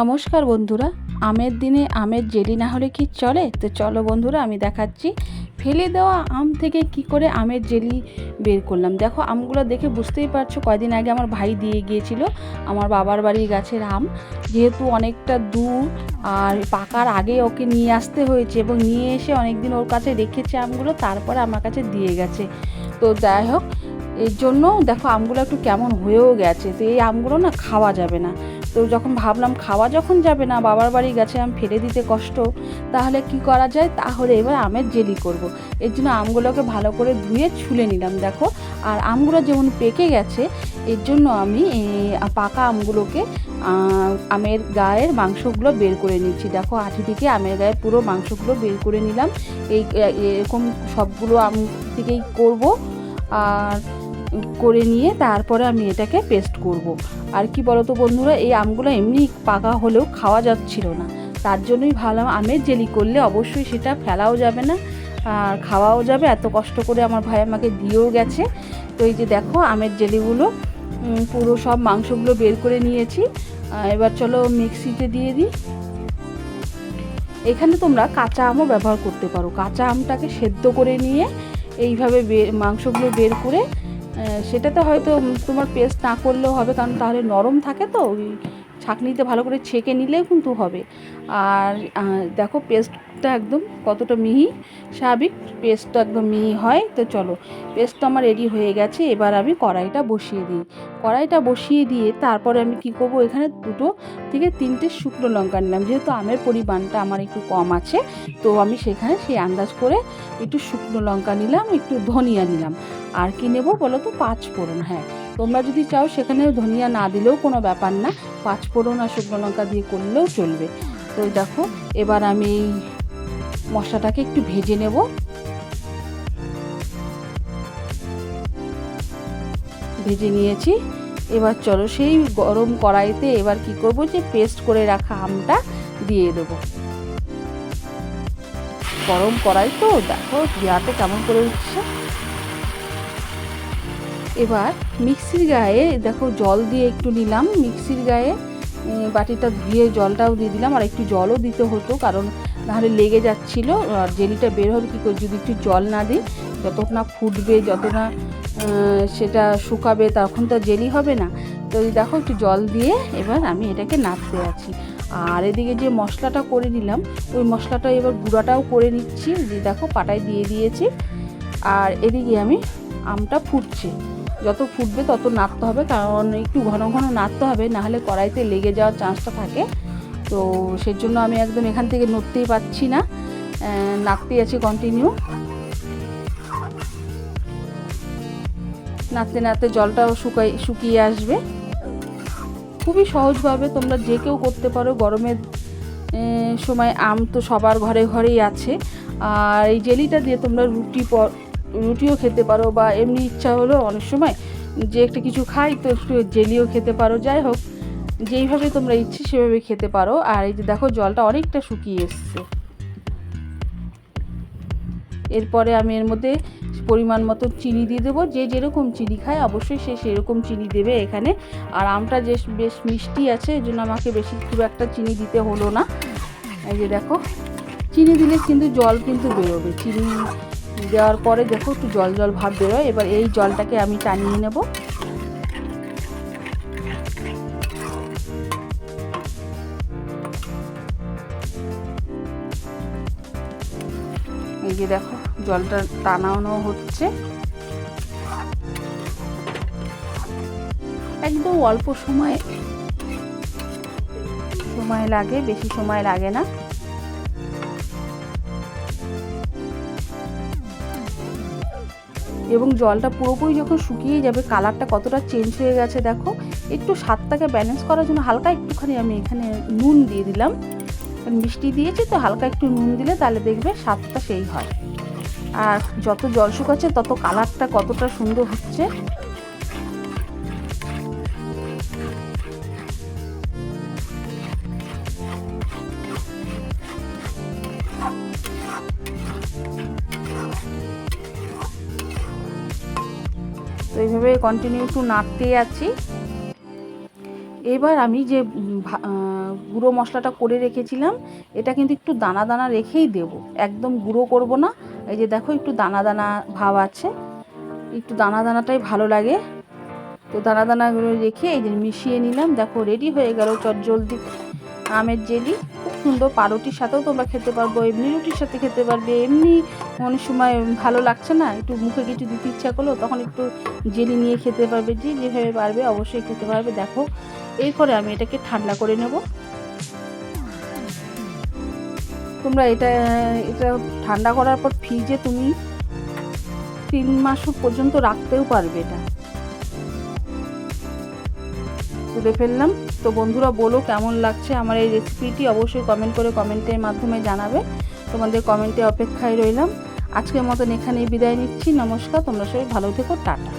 নমস্কার বন্ধুরা, আমের দিনে আমের জেলি না হলে কি চলে? তো চলো বন্ধুরা, আমি দেখাচ্ছি। ফেলে দেওয়া আম থেকে কি করে আমের জেলি বের করলাম? দেখো, আমগুলো দেখে বুঝতেই পারছ, কয়দিন আগে আমার ভাই দিয়ে গিয়েছিল, আমার বাবার বাড়ির গাছের আম। যেহেতু অনেকটা দূর, আর পাকার আগে ওকে নিয়ে আসতে হয়েছে এবং নিয়ে এসে অনেক দিন ওর কাছে রেখেছে আমগুলো, তারপরে আমার কাছে দিয়ে গেছে। তো যাই হোক, এর জন্য দেখো, আমগুলো একটু কেমন হয়েও গেছে। তো এই আমগুলো না খাওয়া যাবে না। তো যখন ভাবলাম খাওয়া যখন যাবে না, বাবার বাড়ি গেছে, আম ফেলে দিতে কষ্ট, তাহলে কি করা যায়? তাহলে এবার আমের জেলি করব। এর জন্য আমগুলোকে ভালো করে ধুয়ে ছুলে নিলাম, দেখো। আর আমগুলো যেমন পেকে গেছে, এর জন্য আমি পাকা আমগুলোকে আমের গায়ের মাংসগুলো বের করে নিচ্ছি। দেখো আঠি থেকে আমের গায়ের পুরো মাংসগুলো বের করে নিলাম। এই এরকম সবগুলো আম থেকেই করব। আর করে নিয়ে তারপরে আমি এটাকে পেস্ট করব। আর কি বলতো বন্ধুরা, এই আমগুলো এমনি পাকা হলেও খাওয়া যাচ্ছিল না। তার জন্যই ভাবলাম আমের জেলি করলে অবশ্যই সেটা ফেলাও যাবে না, আর খাওয়াও যাবে। এত কষ্ট করে আমার ভাই আমাকে দিয়েও গেছে। তো এই যে দেখো, আমের জেলিগুলো পুরো সব মাংসগুলো বের করে নিয়েছি। এবার চলো মিক্সিতে দিয়ে দিই। এখানে তোমরা কাঁচা আমও ব্যবহার করতে পারো। কাঁচা আমটাকে সেদ্ধ করে নিয়ে এইভাবে মাংসগুলো বের করে সেটাতে হয়তো তোমার পেস্ট না করলেও হবে কারণ তাহলে নরম থাকে তো ওই ছাঁকনিতে ভালো করে ছেঁকে নিলেও কিন্তু হবে। আর দেখো পেস্টটা একদম কতটা মিহি, স্বাভাবিক পেস্টটা একদম মিহি হয়, তো চলো পেস্টটা আমার রেডি হয়ে গেছে, এবার আমি কড়াইটা বসিয়ে দিই। কড়াইটা বসিয়ে দিয়ে তারপরে আমি কি করব, এখানে দুটো থেকে তিনটে শুকনো লঙ্কা নিলাম, যেহেতু আমের পরিমাণটা আমার একটু কম আছে, তো আমি সেখানে সেই আন্দাজ করে একটু শুকনো লঙ্কা নিলাম, একটু ধনিয়া নিলাম। আর কি নেব বলো তো পাঁচ ফোড়ন হ্যাঁ। তোমরা যদি চাও সেখানে ধনিয়া না দিলেও কোনো ব্যাপার না। পাঁচ ফোড়ন আর শুকনো লঙ্কা দিয়ে করলেও চলবে। তো দেখো, এবার আমি মশলাটাকে একটু ভেজে নেব। ভেজে নিয়েছি। এবার চলো, সেই গরম কড়াইতে এবার কি করব যে, পেস্ট করে রাখা আমটা দিয়ে দেবো। গরম কড়াই তো, দেখো, দেওয়াতে কেমন করে উঠছে। এবার মিক্সির গায়ে দেখো জল দিয়ে একটু নিলাম। মিক্সির গায়ে বাটিটা ধুয়ে জলটাও দিয়ে দিলাম। আর একটু জলও দিতে হতো, কারণ নাহলে লেগে যাচ্ছিল। আর জেলিটা বের হবে কী করে, যদি একটু জল না দিই যত না ফুটবে যত না সেটা শুকাবে, তখন তো জেলি হবে না। তো দেখো একটু জল দিয়ে এবার আমি এটাকে নাড়তে আছি। আর এদিকে যে মশলাটা করে নিলাম, ওই মশলাটা এবার গুঁড়াটাও করে নিচ্ছি। যে দেখো পাটায় দিয়ে দিয়েছি। আর এদিকে আমি আমটা ফুটছে। যত ফুটবে তত নাড়তে হবে কারণ একটু ঘন ঘন নাড়তে হবে নাহলে কড়াইতে লেগে যাওয়ার চান্সটা থাকে। তো সেজন্য আমি একদম এখান থেকে নড়তেই পাচ্ছি না। আহ, নাড়তেই আছি কন্টিনিউ নাড়তে নাড়তে জলটাও শুকাই শুকিয়ে আসবে। খুবই সহজভাবে তোমরা যে কেউ করতে পারো গরমের সময় আম তো সবার ঘরে ঘরেই আছে। আর এই জেলিটা দিয়ে তোমরা রুটি রুটিও খেতে পারো বা এমনি ইচ্ছা হলো অনেক সময় যে একটা কিছু খাই তো একটু জেলিও খেতে পারো, যাই হোক, যেইভাবে তোমরা ইচ্ছে সেভাবে খেতে পারো। আর এই যে দেখো, জলটা অনেকটা শুকিয়ে এসছে। এরপরে আমি এর মধ্যে পরিমাণ মতো চিনি দিয়ে দেবো। যে যেরকম চিনি খায়, অবশ্যই সে সেরকম চিনি দেবে এখানে। আর আমটা যে বেশ মিষ্টি আছে এই জন্য আমাকে বেশি খুব একটা চিনি দিতে হলো না। এই যে দেখো, চিনি দিলে কিন্তু জল কিন্তু বেরোবে। চিনি দেওয়ার পরে দেখো একটু জল জল ভাব বেরোয়, এবার এই জলটাকে আমি টানিয়ে নেব। এই যে দেখো, জলটা টানানো হচ্ছে। একদম অল্প সময় সময় লাগে, বেশি সময় লাগে না। এবং জলটা পুরোপুরি যখন শুকিয়ে যাবে কালারটা কতটা চেঞ্জ হয়ে গেছে দেখো। একটু স্বাদটাকে ব্যালেন্স করার জন্য হালকা একটুখানি আমি এখানে নুন দিয়ে দিলাম। মিষ্টি দিয়েছি তো হালকা একটু নুন দিলে তাহলে দেখবে স্বাদটা সেই হয়। আর যত জল শুকাচ্ছে, তত কালারটা কতটা সুন্দর হচ্ছে। তো এইভাবে কন্টিনিউ একটু নাড়তেই আছি। এবার আমি যে গুঁড়ো মশলাটা করে রেখেছিলাম, এটা কিন্তু একটু দানা দানা রেখেই দেব। একদম গুঁড়ো করব না। এই যে দেখো, একটু দানা দানা ভাব আছে। একটু দানা দানাটাই ভালো লাগে। তো দানা দানাগুলো রেখে এই যে মিশিয়ে নিলাম। দেখো রেডি হয়ে গেল চটজলদি আমের জেলি। সুন্দর পাউরুটির সাথেও তোমরা খেতে পারব, এমনি রুটির সাথে খেতে পারবে, এমনি অনেক সময় ভালো লাগছে না, একটু মুখে কিছু দিতে ইচ্ছা করল, তখন একটু জেলি নিয়ে খেতে পারবে, যে যেভাবে পারবে অবশ্যই খেতে পারবে, দেখো। এরপরে আমি এটাকে ঠান্ডা করে নেব। তোমরা এটা এটা ঠান্ডা করার পর ফ্রিজে তুমি তিন মাস পর্যন্ত রাখতেও পারবে এটা। তুলে ফেললাম। তো বন্ধুরা বলো কেমন লাগছে আমার এই রেসিপিটি অবশ্যই কমেন্ট করে কমেন্টের মাধ্যমে জানাবে। তোমাদের কমেন্টে অপেক্ষায় রইলাম। আজকের মতন এখানেই বিদায় নিচ্ছি। নমস্কার, তোমরা সবাই ভালো থেকো। টাটা।